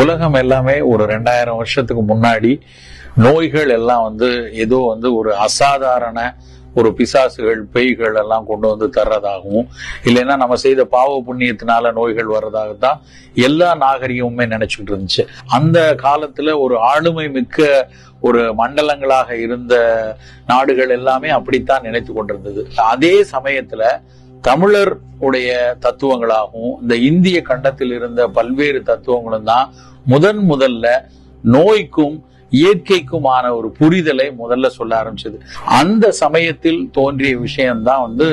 உலகம் எல்லாமே ஒரு ரெண்டாயிரம் வருஷத்துக்கு முன்னாடி நோய்கள் எல்லாம் வந்து ஏதோ வந்து ஒரு அசாதாரண ஒரு பிசாசுகள் பேய்கள் எல்லாம் கொண்டு வந்து தர்றதாகவும் இல்லைன்னா நம்ம செய்த பாவ புண்ணியத்தினால நோய்கள் வர்றதாகத்தான் எல்லா நாகரிகமுமே நினைச்சுக்கிட்டு இருந்துச்சு. அந்த காலத்துல ஒரு ஆளுமை மிக்க ஒரு மண்டலங்களாக இருந்த நாடுகள் எல்லாமே அப்படித்தான் நினைத்து கொண்டிருந்தது. அதே சமயத்துல தமிழர் உடைய தத்துவங்களாகவும் இந்த இந்திய கண்டத்தில் இருந்த பல்வேறு தத்துவங்களும் தான் முதன் முதல்ல நோய்க்கும் இயற்கைக்குமான ஒரு புரிதலை முதல்ல சொல்ல ஆரம்பிச்சது. அந்த சமயத்தில் தோன்றிய விஷயம்தான் வந்து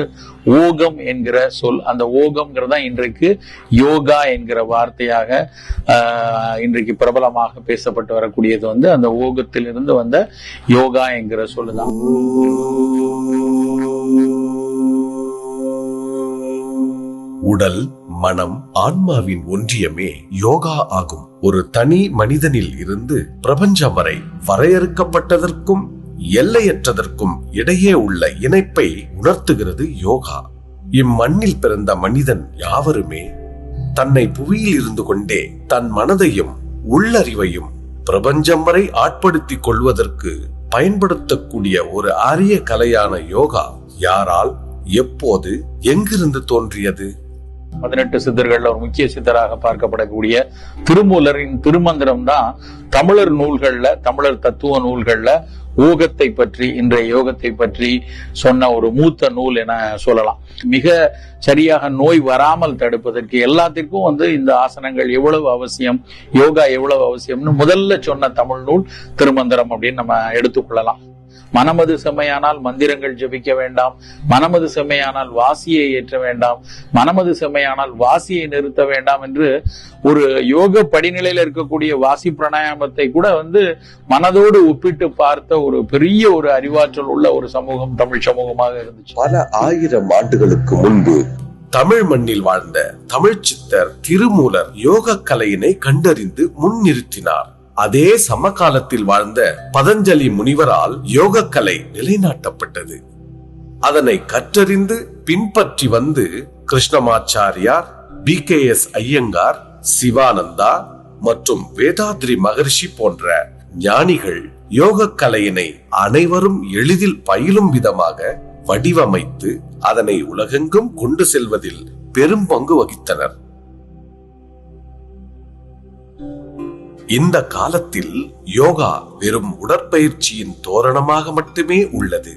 ஓகம் என்கிற சொல். அந்த ஓகம்ங்கிறதா இன்றைக்கு யோகா என்கிற வார்த்தையாக ஆஹ், இன்றைக்கு பிரபலமாக பேசப்பட்டு வரக்கூடியது வந்து அந்த ஓகத்திலிருந்து வந்த யோகா என்கிற சொல்லுதான். உடல் மனம் ஆன்மாவின் ஒன்றியமே யோகா ஆகும். ஒரு தனி மனிதனில் இருந்து பிரபஞ்சம் வரை வரையறுக்கப்பட்டதற்கும் எல்லையற்றதற்கும் இடையே உள்ள இணைப்பை உணர்த்துகிறது யோகா. இம்மண்ணில் பிறந்த மனிதன் யாவருமே தன்னை புவியில் இருந்து கொண்டே தன் மனதையும் உள்ளறிவையும் பிரபஞ்சம் வரை ஆட்படுத்திக் கொள்வதற்கு பயன்படுத்தக்கூடிய ஒரு அரிய கலையான யோகா. யாரால் எப்போது எங்கிருந்து தோன்றியது? பதினெட்டு சித்தர்கள்ல ஒரு முக்கிய சித்தராக பார்க்கப்படக்கூடிய திருமூலரின் திருமந்திரம் தான் தமிழர் நூல்கள்ல தமிழர் தத்துவ நூல்கள்ல ஊகத்தை பற்றி இன்றைய யோகத்தை பற்றி சொன்ன ஒரு மூத்த நூல் என சொல்லலாம். மிக சரியாக நோய் வராமல் தடுப்பதற்கு எல்லாத்திற்கும் வந்து இந்த ஆசனங்கள் எவ்வளவு அவசியம் யோகா எவ்வளவு அவசியம்னு முதல்ல சொன்ன தமிழ் நூல் திருமந்திரம் அப்படின்னு நம்ம எடுத்துக்கொள்ளலாம் மனமது செம்மையானால் மந்திரங்கள் ஜெபிக்க வேண்டாம். மனமது செம்மையானால் வாசியை ஏற்ற வேண்டாம். மனமது செம்மையானால் வாசியை நிறுத்த வேண்டாம் என்று ஒரு யோக படிநிலையில இருக்கக்கூடிய வாசி பிராணாயாமத்தை கூட வந்து மனதோடு ஒப்பிட்டு பார்த்த ஒரு பெரிய ஒரு அறிவாற்றல் உள்ள ஒரு சமூகம் தமிழ் சமூகமாக இருந்துச்சு. பல ஆயிரம் ஆண்டுகளுக்கு முன்பு தமிழ் மண்ணில் வாழ்ந்த தமிழ் சித்தர் திருமூலர் யோக கலையினை கண்டறிந்து முன்னிறுத்தினார். அதே சமகாலத்தில் வாழ்ந்த பதஞ்சலி முனிவரால் யோகக்கலை நிலைநாட்டப்பட்டது. அதனை கற்றறிந்து பின்பற்றி வந்து Krishnamachariar B K S Iyengar Sivananda மற்றும் வேதாத்ரி மகர்ஷி போன்ற ஞானிகள் யோக கலையினை அனைவரும் எளிதில் பயிலும் விதமாக வடிவமைத்து அதனை உலகெங்கும் கொண்டு செல்வதில் பெரும் பங்கு வகித்தனர். இந்த காலத்தில் யோகா வெறும் உடற்பயிற்சியின் தோரணமாக மட்டுமே உள்ளது.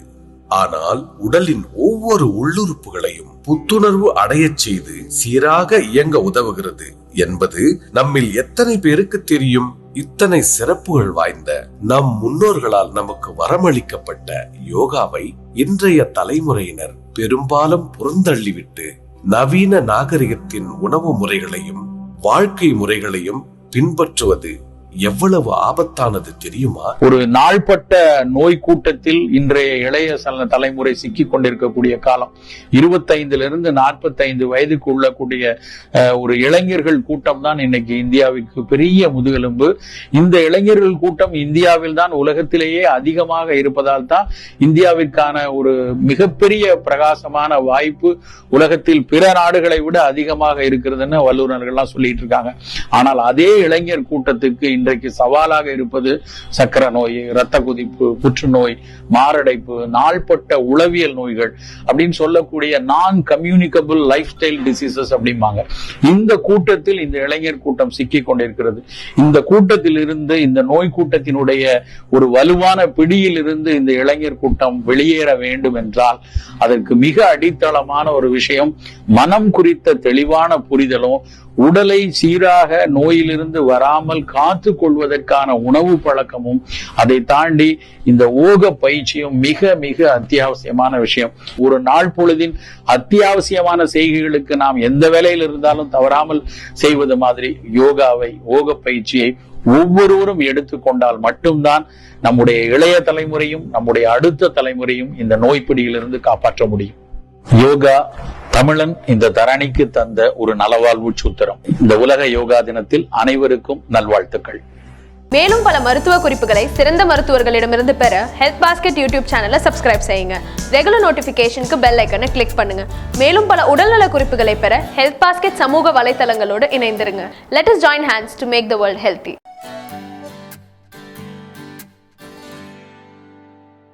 ஆனால் உடலின் ஒவ்வொரு உள்ளுறுப்புகளையும் புத்துணர்வு அடையச் செய்து சீராக இயங்க உதவுகிறது என்பது நம்மில் எத்தனை பேருக்கு தெரியும்? இத்தனை சிறப்புகள் வாய்ந்த நம் முன்னோர்களால் நமக்கு வரமளிக்கப்பட்ட யோகாவை இன்றைய தலைமுறையினர் பெரும்பாலும் புறந்தள்ளிவிட்டு நவீன நாகரிகத்தின் உணவு முறைகளையும் வாழ்க்கை முறைகளையும் பின்பற்றுவது எவ்வளவு ஆபத்தானது தெரியுமா? ஒரு நாள்பட்ட நோய் கூட்டத்தில் இன்றைய இளைய சல- தலைமுறை சிக்கி கொண்டிருக்கக்கூடிய காலம். இருபத்தைந்துல இருந்து நாற்பத்தைந்து வயதுக்கு உள்ளக்கூடிய ஒரு இளைஞர்கள் கூட்டம் தான் இன்னைக்கு இந்தியாவிற்கு பெரிய முதுகெலும்பு. இந்த இளைஞர்கள் கூட்டம் இந்தியாவில் தான் உலகத்திலேயே அதிகமாக இருப்பதால் தான் இந்தியாவிற்கான ஒரு மிகப்பெரிய பிரகாசமான வாய்ப்பு உலகத்தில் பிற நாடுகளை விட அதிகமாக இருக்கிறதுன்னு வல்லுநர்கள்லாம் சொல்லிட்டு இருக்காங்க. ஆனால் அதே இளைஞர் கூட்டத்துக்கு இன்றைக்கு சவாலாக இருப்பது சக்கர நோய் இரத்த குதிப்பு புற்றுநோய் மாரடைப்பு நாள்பட்ட உளவியல் நோய்கள் அப்படின்னு சொல்லக்கூடிய நான் கம்யூனிகபிள் லைஃப் ஸ்டைல் டிசீசஸ் அப்படிம்பாங்க. இந்த கூட்டத்தில் இந்த இளைஞர் கூட்டம் சிக்கிக் கொண்டிருக்கிறது. இந்த கூட்டத்தில் இருந்து இந்த நோய் கூட்டத்தினுடைய ஒரு வலுவான பிடியில் இருந்து இந்த இளைஞர் கூட்டம் வெளியேற வேண்டும் என்றால் அதற்கு மிக அடித்தளமான ஒரு விஷயம் மனம் குறித்த தெளிவான புரிதலும் உடலை சீராக நோயிலிருந்து வராமல் காத்து கொள்வதற்கான உணவு பழக்கமும் அதை தாண்டி இந்த ஓக பயிற்சியும் மிக மிக அத்தியாவசியமான விஷயம். ஒரு நாள் பொழுதின் அத்தியாவசியமான செய்கைகளுக்கு நாம் எந்த வேலையில் இருந்தாலும் தவறாமல் செய்வது மாதிரி யோகாவை ஓக பயிற்சியை ஒவ்வொருவரும் எடுத்துக்கொண்டால் மட்டும்தான் நம்முடைய இளைய தலைமுறையும் நம்முடைய அடுத்த தலைமுறையும் இந்த நோய்ப்பிடியிலிருந்து காப்பாற்ற முடியும். யோகா தமிழன் இந்த தரணிக்கு தந்த ஒரு நலவாழ்வு சூத்திரம். இந்த உலக யோகா தினத்தில் அனைவருக்கும் நல்வாழ்த்துக்கள். மேலும் பல மருத்துவ குறிப்புகளை சிறந்த மருத்துவர்களிடமிருந்து பெற ஹெல்த் பாஸ்கெட் யூடியூப் சேனலை சப்ஸ்கிரைப் செய்யுங்க. ரெகுலர் நோட்டிஃபிகேஷனுக்கு பெல் ஐக்கனை கிளிக் பண்ணுங்க. மேலும் பல உடல்நல குறிப்புகளை பெற ஹெல்த் பாஸ்கெட் சமூக வலைத்தளங்களோடு இணைந்திருங்க. Let us join hands to make the world healthy